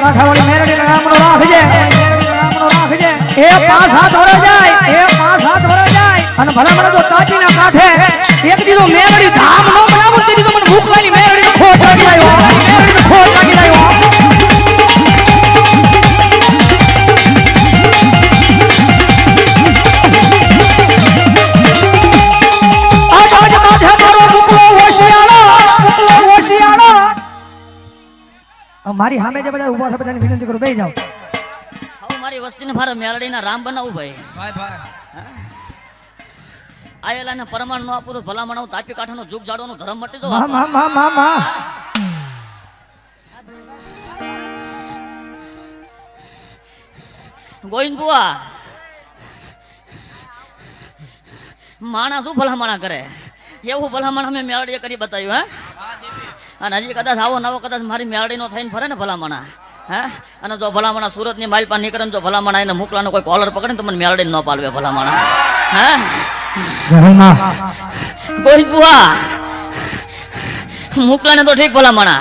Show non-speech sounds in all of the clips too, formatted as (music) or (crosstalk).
કાંઠાવાળી મારી સામે જે બધા ઊભા છે બધાને વિનંતી કરું બેસી જાઓ. હવે મારી વસ્તીને મારા મેલડીના રામ બનાવું ભાઈ. ભાઈ ભાઈ. આયેલાને પરમાણ નો આપું તો ભલામણ તાપી કાંઠાનો જુગ જાડવાનો ધર્મ મટી દો મા મા મા મા ગોવિંદ બુઆ માણા શું ભલામણા કરે? એવું ભલામણ અમે મેળડીએ કરી બતાવ્યું હે? અને હજી કદાચ આવો નવો કદાચ મારી મેળડીનો થઈને ફરે ને ભલામણા. હે? અને જો ભલામણા સુરતની માઇલ પર નીકળે ને જો ભલામણા એને મોકલાનો કોઈ કોલર પકડે ને તો મને મેળડીને ન પાલવે ભલામણા. હે? કોઈ બુઆ. મોકલાને તો ઠીક ભલામણા.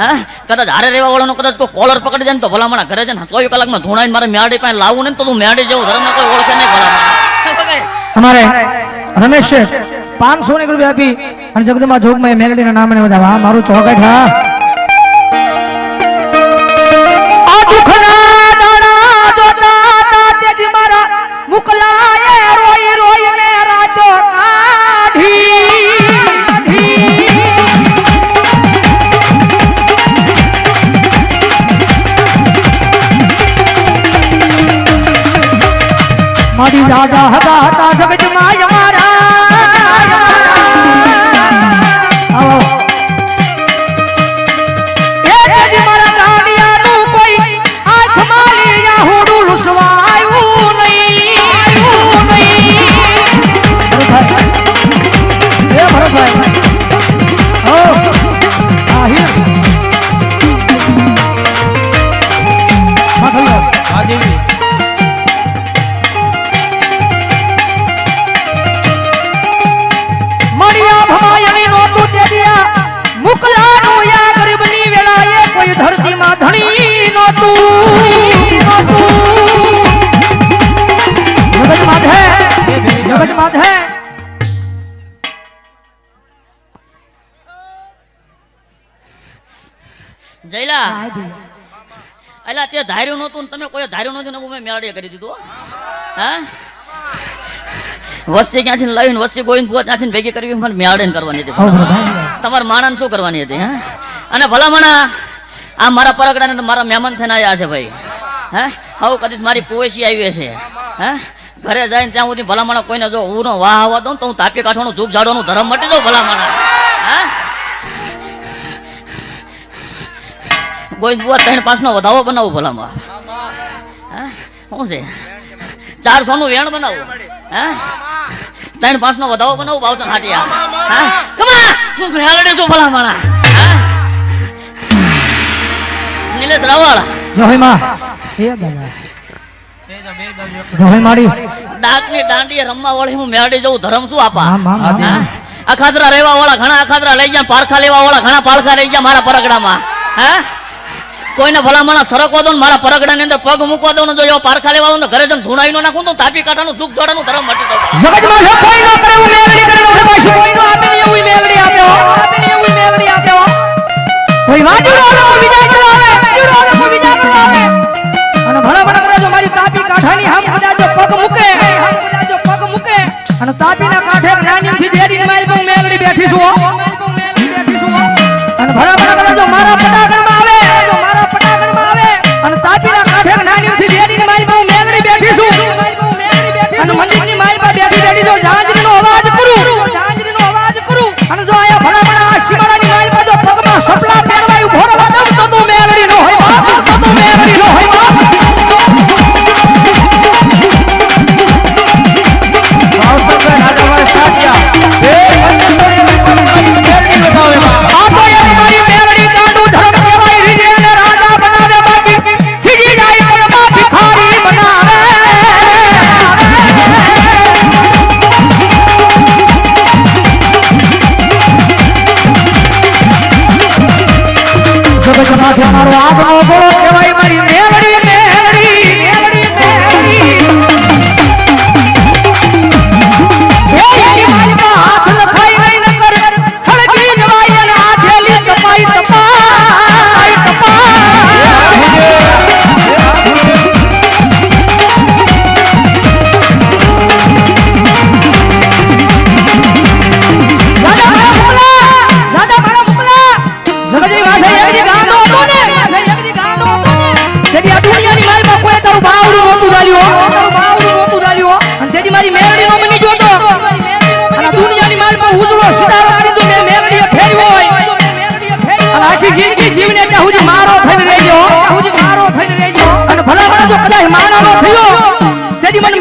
હે? કદાચ હારે રહેવા વાળાનો કદાચ કોઈ કોલર પકડી જાય ને તો ભલામણા ઘરે છે ને ચોવીસ કલાકમાં ધૂણાઈને મારે મેળડી પાસે લાવવું ને તો તું મેળડી જેવું ધર્મ કોઈ ઓળખે નહીં ભલામણા. અમારે રમેશ પાંચસો ની રૂપિયા આપી અને જગદંબા જોગમાં એ મેલડીના નામે બધા વાહ, મારું ચોકટ હા. મારા દાદા હતા હતા અમારા (laughs) જયલા. અલા તે ધાર્યું નહોતું તમે કોઈ ધાર્યું નહોતું ને મેં મેળડી કરી દીધું હો. વસ્તી ક્યાંથી લાવીને વસ્તી ગોવિંદ ભુવા ત્યાંથી ભેગી કરવી મને મેળડીને કરવાની હતી. તમારે માણસ શું કરવાની હતી હા? અને ભલામણા આ મારા પરગડાને મારા મહેમાન થઈને આવ્યા છે ભાઈ. હે? હવે કદી મારી પોએસી આવી છે. હે? ઘરે જઈને ત્યાં સુધી ભલામણા કોઈને જો હું વાહ આવવા દઉં તો હું તાપી કાઠવાનું જૂક ઝાડવાનું ધરમ મટી જાઉં ભલામણા. હે? ગોવિંદ બુઆ ત્રણ પાંચનો વધાવો બનાવું ભલામાં હે? શું છે? ચારસો નું વેણ બનાવું. હે? ત્રણ પાંચ નો વધાવો બનાવું, બાવસન હાટિયા હે? કમા શું મેળડે શું ભલામણા? નિલેશ રાવળમાં એ દાદા જોહી માડી ડાકની દાંડીએ રમવા વળી હું મેળડી જઉં ધરમ શું આપા? હા? રહેવા વાળા ઘણા અખાદરા લઈ ગયા પારખા લેવા વાળા ઘણા પારખા લઈ ગયા મારા પરગડામાં. હે? કોઈને ભલામણા સરકવા દો મારા પરગડાની અંદર પગ મૂકવા દો જો એવા પારખા લેવા દો ઘરે જમ ધૂણાઈ નો નાખું તો તાપી કાંઠાનું જુગ જોડાનું ધરમ મટી જગતમાં જો કોઈ ન કરે કોઈ નો આપે એવું મેલડી આપ્યો આપે એવું મેલડી આપ્યો કોઈ વાંચું આવે બીજા આવે. વાંચું આવે કોઈ બીજા કરો આવે. અને ભલા ભલા કરે જો મારી તાપી કાંઠાની હમ કદાચ જો પગ મૂકે. હમ કદાચ જો પગ મૂકે. અને તાપીના કાંઠે જ્ઞાનીથી દેડી મારી બહુ મેલડી બેઠી છું મારાનો થયો. તેથી મને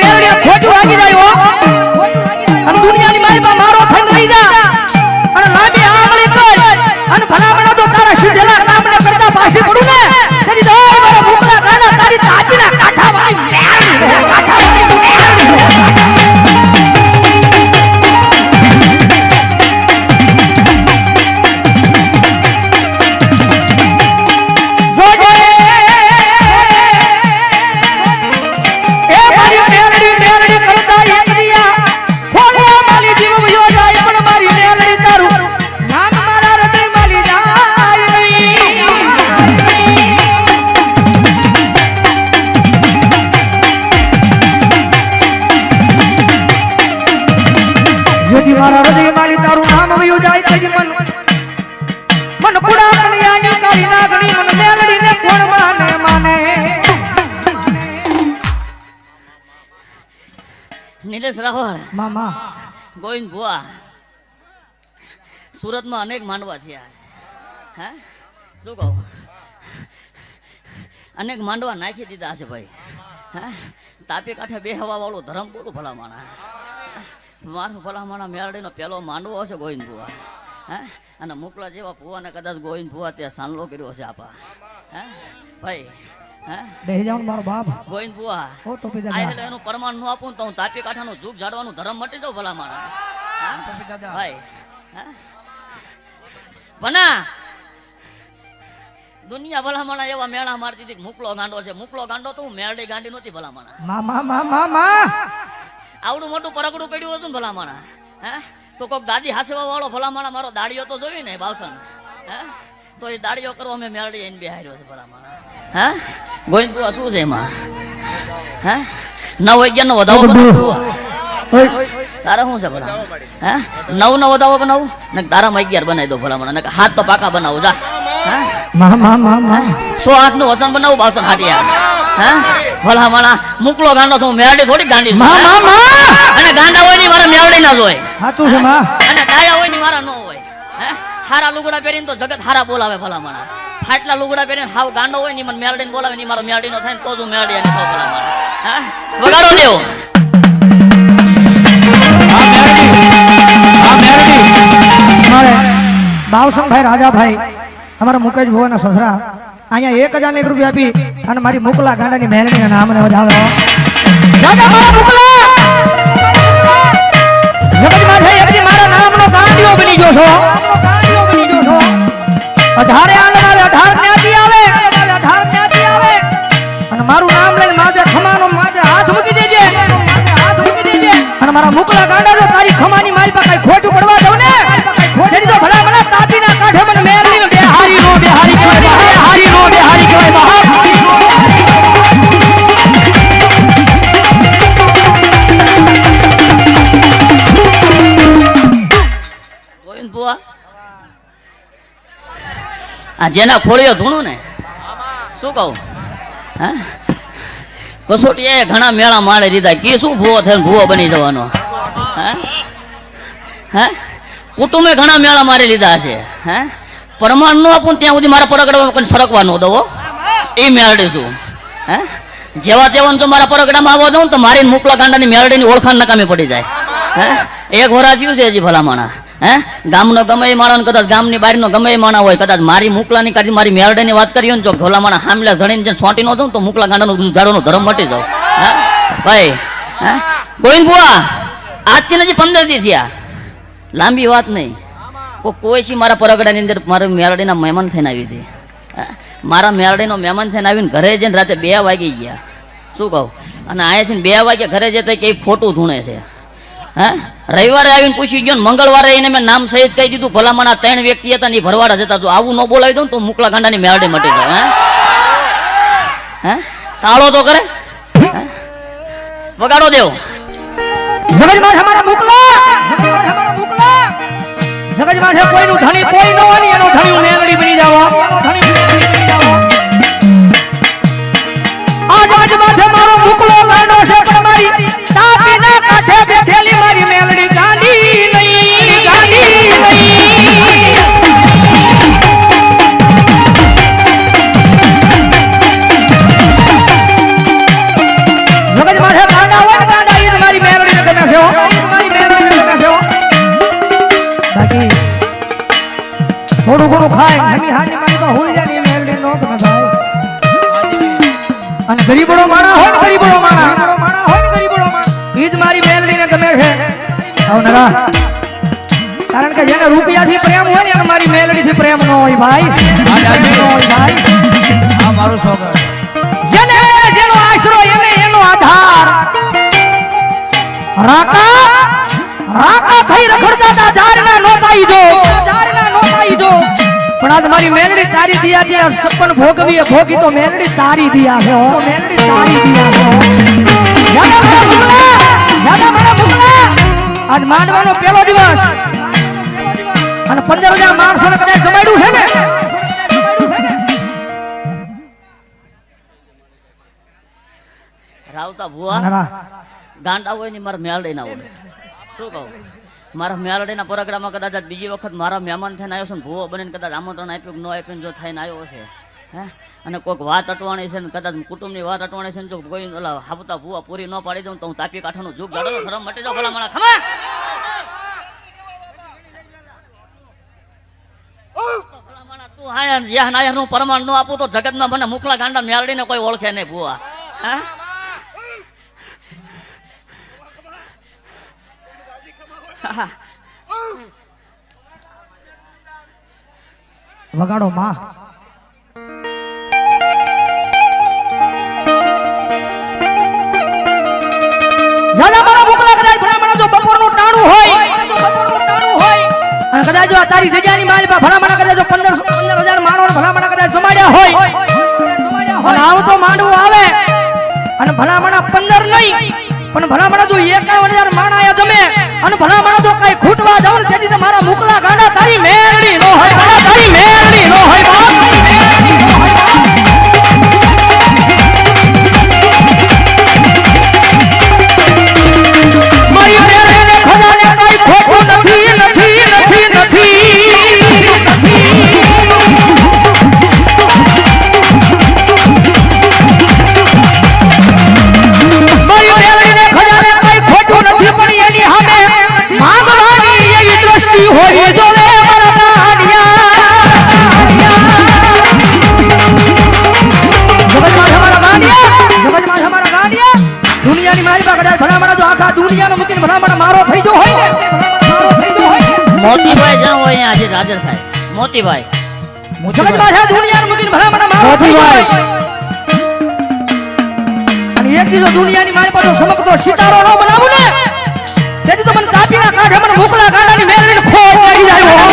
માં મામા ગોવિંદ ભુવા, સુરતમાં અનેક માંડવા થયા છે. હે? શું કહું? અનેક માંડવા નાખી દીધા છે ભાઈ. હે? તાપી કાંઠે બે હવા વાળું ધરમ બોલું ભલામાણા મારું ભલામાણા મેળડીનો પહેલો માંડવો છે ગોવિંદ ભુવા. હે? અને મોકલા જેવા ભુવાને કદાચ ગોવિંદ ભુવા ત્યાં સાંલો કર્યો છે આપા. હે? ભાઈ બેહી જાવ મારો બાપ. ગોવિંદ ભુવા ઓ ટોપી દાદા. એટલે એનું પ્રમાણ ન આપું તો હું તાપી કાંઠાનું જૂગ ઝાડવાનું ધર્મ મટી ભલા? ભાઈ? ભના! દુનિયા ભલામણા એવા મેળા મારતી હતી મુકલો ગાંડો છે. મુકલો ગાંડો તો હું મેરડી ગાંડી નહોતી ભલામણા મામા મામા મામા આવડું મોટું પરગડું પડ્યું હતું ભલામણા હે? તો કોક દાદી હાસવા વાળો ભલામણા મારો દાડીઓ તો જોઈ ને બાવસન. હે? તો એ દાડીઓ કરો અમે મેરડી એને બિહાર્યો છે ભલામાં હે? ગોવિંદ બુઆ શું છે એમાં? હે? નવ અગિયાર નો વધાવો તારે શું છે ભલા હે? નવ નો વધાવો બનાવું? ને તારામાં અગિયાર બનાવી દો ભલામણ ને હાથ તો પાકા બનાવું જા. હે? મામા મામા સો આઠનું વસન બનાવું બાસન હાટિયા હે? ભલા માણા મુકલો ગાંડો છું મેરડી થોડી ગાંડી અને ગાંડા હોયની મારા મેરડી ના જ હોય. સાચું છે અને ડાયા હોયની મારા ન હોય. હારા લુગડા પહેરીને તો જગત હારા બોલાવે ભલા માણા ફાટલા લુગડા પહેરીને હાવ ગાંડો હોયની મને મેરડીને બોલાવે ને મારો મેરડી નો થાય ને તો જ હું મેરડી અને ભલા હે? વગાડો મારે બાવસનભાઈ રાજાભાઈ અમારા મુકેશ ભુવાના સસરા અહીંયા એક હજાર એક રૂપિયા આપી અને મારી મુકલા ગાંડાની મહેલની નામને વધાવે. જગતમાં છે મારા નામનો ગાંડિયો બની ગયો છો. આ જેના ખોળીઓ ધૂણું ને, શું કહું? હા? કસોટીએ ઘણા મેળા માળે દીધા. કે શું ભૂવો થઈને ભૂવો બની જવાનો? હા? હા? કુટુંબે ઘણા મેળા મારી લીધા છે. હા? પ્રમાણ નો આપું ત્યાં સુધી મારા પરગડામાં કોઈ સરકવા ન દો એ મેળડીશું હે? જેવા તેવાનું જો મારા પરગડામાં આવવા દઉં તો મારી મુકલા કાંડાની મેળડીની ઓળખાણ નકામી પડી જાય. હે? એક હોરા થયું છે હજી ભલા માણા હે? ગામનો ગમે એ માણસ કદાચ ગામની બારીનો ગમે એ માણા હોય, કદાચ મારી મુકલાની કાઢી, મારી મેળડીની વાત કરી હોય ને જો ઘોલા માણા હામલે ધણીને જેને સોંટી ન જાઉં તો મુકલા ગાંડાનો ગાડોનો ધર્મ મટી જાવ હે? ભાઈ, હે? ગોવિંદ બુઆ આજથી નથી પંદર દી થયા. લાંબી વાત નહીં. કોઈ સી મારા પરગડાની અંદર મારા મેરડીના મહેમાન થઈને આવી હતી. મારા મેરડીનો મહેમાન થઈને આવીને ઘરે જઈને રાતે બે વાગી ગયા. શું કહું? અને અહીંયાથી બે વાગે ઘરે જતા કે ખોટું ધૂણે છે. હા? રવિવારે આવીને પૂછી ગયો મંગળવારે એને મેં નામ સહિત કહી દીધું, ભલામણ આ ત્રણ વ્યક્તિ હતા ને ભરવાડા જતા તો આવું ન બોલાવી દઉં તો મુકલા ગાંડાની મેરડી મટી જાય. હા? સાળો તો કરે. વગાડો દેવ. જગતમાં કોઈનું ધણી કોઈ ન હોય ને ધણી મેંગડી બની જાવ. ધણી થોડું ઘણું ખાય હાની હાની મારી તો હોઈ જાય ને એ મેલડી નો ગમે ભાઈ અને ગરીબડો માણા હોય ગરીબડો માણા માણા. હોય ગરીબડો માણા ઈજ મારી મેલડી ને ગમે છે. આવનરા કારણ કે જેને રૂપિયાથી પ્રેમ હોય ને એને મારી મેલડીથી પ્રેમ ન હોય ભાઈ. ન હોય ભાઈ. આ મારો શોખ જેને જેનો આશરો એને એનો આધાર. રાકા રાકા થઈ રખડતા હતા ઝાડના નોતાઈ જો ઝાડના નોતાઈ જો પણ આજ મારી મેલડી તારી દિયા છે સપન ભોગવી ભોગી તો મેલડી તારી દિયા છે હો મેલડી તારી દિયા છે હો. યાદા મારા મુકલા યાદા મારા મુકલા આજ માંડવાનો પહેલો દિવસ. અને પંદર હજાર માણસોને કદાચ જમાડ્યું છે ને? રાવતા ભુવા ગાંડા હોય ને મારે મેલડી ના હોય. શું કહું? મારા મ્યાલડીના પરગડામાં કદાચ બીજી વખત મારા મહેમાન થઈને આવ્યો છે ને, ભૂવો બનીને કદાચ આમંત્રણ આપ્યું ન આપ્યું જો થઈને આવ્યો છે. હે? અને કોઈક વાત અટવાણી છે ને, કદાચ કુટુંબની વાત અટવાણી છે ને, જો કોઈ ઓલા હાપતા ભૂવા પૂરી ન પાડી દઉં તો હું તાપી કાંઠાનું જુગ જાડો ખરમ મટી જાઉં, ભલા મારા ખમા! તું હાયા જ્યાં જ્યાં નાયરનું પ્રમાણ ન આપું તો જગતમાં મને મુકલા ગાંડા મેલડીને કોઈ ઓળખે નહીં ભૂવા. હા? વગાડો, માં. કદાચ જો તારી જગ્યાની માલ ભલામણા કદાચ જો 15 15000 માણસો ભલામણા કદાચ સમાડ્યા હોય. પણ આવું તો માંડવું આવે. અને ભલામણા 15 નહીં. પણ ભલામણા જો 51000 માણા આયા તમે. અને ભલામણા જો કઈ ખૂટવા જાવ ને તેથી મારા મુકલા ગાડા તારી મેરડી નો હોય, ભલા તારી મેરડી નો હોય મોતીભાઈ જગતમાં માથા દુનિયાનું મૂકીને મને મારો ગયો અને એક દિવસ દુનિયાની મારી પાસે સમકતો સિતારો ન બનાવું ને. તેથી તો મને કાપીના કાઢે મને મોકલા કાંડાની મેળવીને ખોટ આવી જાય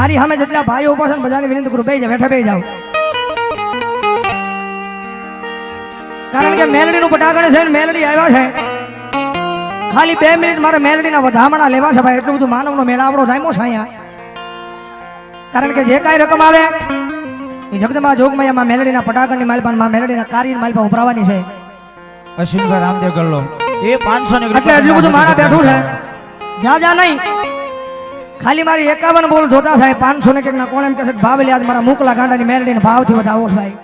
મારી સામે જેટલા ભાઈઓ ઊભા છે ને બધાને વિનંતી કરું બેસી જાવ બેઠા બેસી જાવ કારણ કે મેલડીનું પટાકણ છે ને મેલડી આવ્યા છે. ખાલી બે મિનિટ મારે મેલડીના વધામણા લેવા છે ભાઈ એટલું બધું માનવનો મેળાવડો જામ્યો છે અહીંયા. કારણ કે જે કાંઈ રકમ આવે એ જગદંબા જોગમાં મેલડીના પટાકણની માલપાનમાં મેલડીના કાર્યની માલપાન ઉભરાવાની છે. અશ્વિનભાઈ રામદેવ ગલ્લો એ પાંચસો ની એટલે એટલું બધું મારા બેઠું છે. જા જા નહીં. ખાલી મારી એકાવન બોલ જોતા સાહેબ પાંચસો ને કંઈક ના કોણ એમ કે ભાવ લે આજ મારા મુકલા ગાંડાની મેલડીને ભાવથી વધાવો ભાઈ.